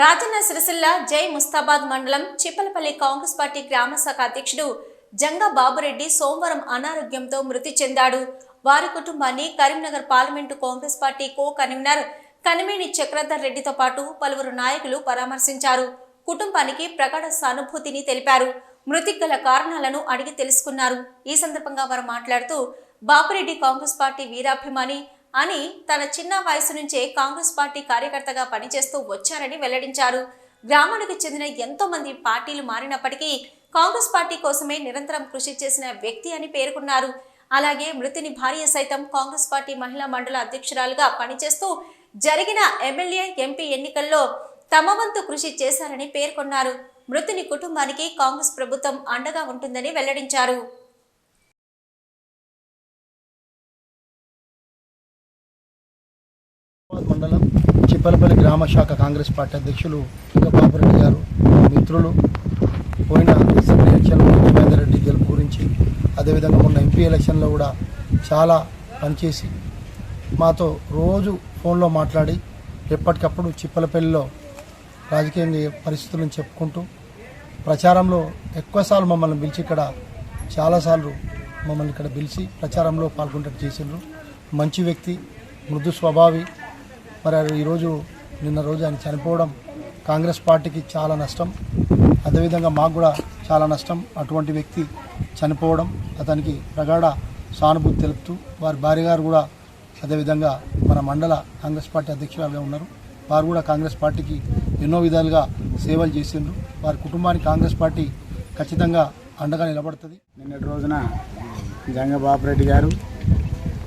రాజన్న సిరిసిల్ల జై ముస్తాబాద్ మండలం చిప్పలపల్లి కాంగ్రెస్ పార్టీ గ్రామ శాఖ అధ్యక్షుడు జంగా బాబురెడ్డి సోమవారం అనారోగ్యంతో మృతి చెందాడు. వారి కుటుంబాన్ని Karimnagar parliament Congress party co convener Kanimeni Chakradhar రెడ్డితో పాటు పలువురు నాయకులు పరామర్శించారు. కుటుంబానికి ప్రగాఢ సానుభూతిని తెలిపారు. మృతికి గల కారణాలను అడిగి తెలుసుకున్నారు. ఈ సందర్భంగా వారు మాట్లాడుతూ బాపురెడ్డి కాంగ్రెస్ పార్టీ వీరాభిమాని అని తన చిన్న వయసు నుంచే కాంగ్రెస్ పార్టీ కార్యకర్తగా పనిచేస్తూ వచ్చారని వెల్లడించారు. గ్రామానికి చెందిన ఎంతో మంది పార్టీలు మారినప్పటికీ కాంగ్రెస్ పార్టీ కోసమే నిరంతరం కృషి చేసిన వ్యక్తి అని పేర్కొన్నారు. అలాగే మృతిని భార్య సైతం కాంగ్రెస్ పార్టీ మహిళా మండల అధ్యక్షురాలుగా పనిచేస్తూ జరిగిన ఎమ్మెల్యే ఎంపీ ఎన్నికల్లో తమ వంతు కృషి చేశారని పేర్కొన్నారు. మృతుని కుటుంబానికి కాంగ్రెస్ ప్రభుత్వం అండగా ఉంటుందని వెల్లడించారు. మండలం చిప్పలపల్లి గ్రామ శాఖ కాంగ్రెస్ పార్టీ అధ్యక్షులు బాబురెడ్డి గారు మిత్రులు పోయిన అసెంబ్లీ ఎలక్షన్లో రెడ్డి గెలుపు గురించి అదేవిధంగా మొన్న ఎంపీ ఎలక్షన్లో కూడా చాలా పనిచేసి మాతో రోజు ఫోన్లో మాట్లాడి ఎప్పటికప్పుడు చిప్పలపల్లిలో రాజకీయ పరిస్థితులను చెప్పుకుంటూ ప్రచారంలో ఎక్కువసార్లు మమ్మల్ని పిలిచి ఇక్కడ చాలాసార్లు మమ్మల్ని ఇక్కడ పిలిచి ప్రచారంలో పాల్గొనేటట్టు చేసిండ్రు. మంచి వ్యక్తి మృదు స్వభావి మరి ఈరోజు నిన్న రోజు ఆయన చనిపోవడం కాంగ్రెస్ పార్టీకి చాలా నష్టం. అదేవిధంగా మాకు కూడా చాలా నష్టం. అటువంటి వ్యక్తి చనిపోవడం అతనికి ప్రగాఢ సానుభూతి తెలుపుతూ వారి భార్య గారు కూడా అదేవిధంగా మన మండల కాంగ్రెస్ పార్టీ అధ్యక్షురాలుగా ఉన్నారు. వారు కూడా కాంగ్రెస్ పార్టీకి ఎన్నో విధాలుగా సేవలు చేసిండ్రు. వారి కుటుంబానికి కాంగ్రెస్ పార్టీ ఖచ్చితంగా అండగా నిలబడుతుంది. నిన్నటి రోజున జంగ రెడ్డి గారు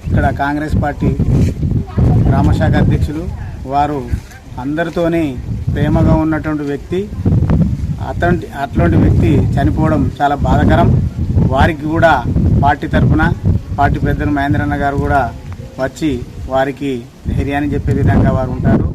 ఇక్కడ కాంగ్రెస్ పార్టీ గ్రామశాఖ అధ్యక్షులు వారు అందరితోనే ప్రేమగా ఉన్నటువంటి వ్యక్తి. అటువంటి అట్లాంటి వ్యక్తి చనిపోవడం చాలా బాధాకరం. వారికి కూడా పార్టీ తరఫున పార్టీ పెద్దలు మహేంద్రన్న గారు కూడా వచ్చి వారికి ధైర్యాన్ని చెప్పే విధంగా వారు ఉంటారు.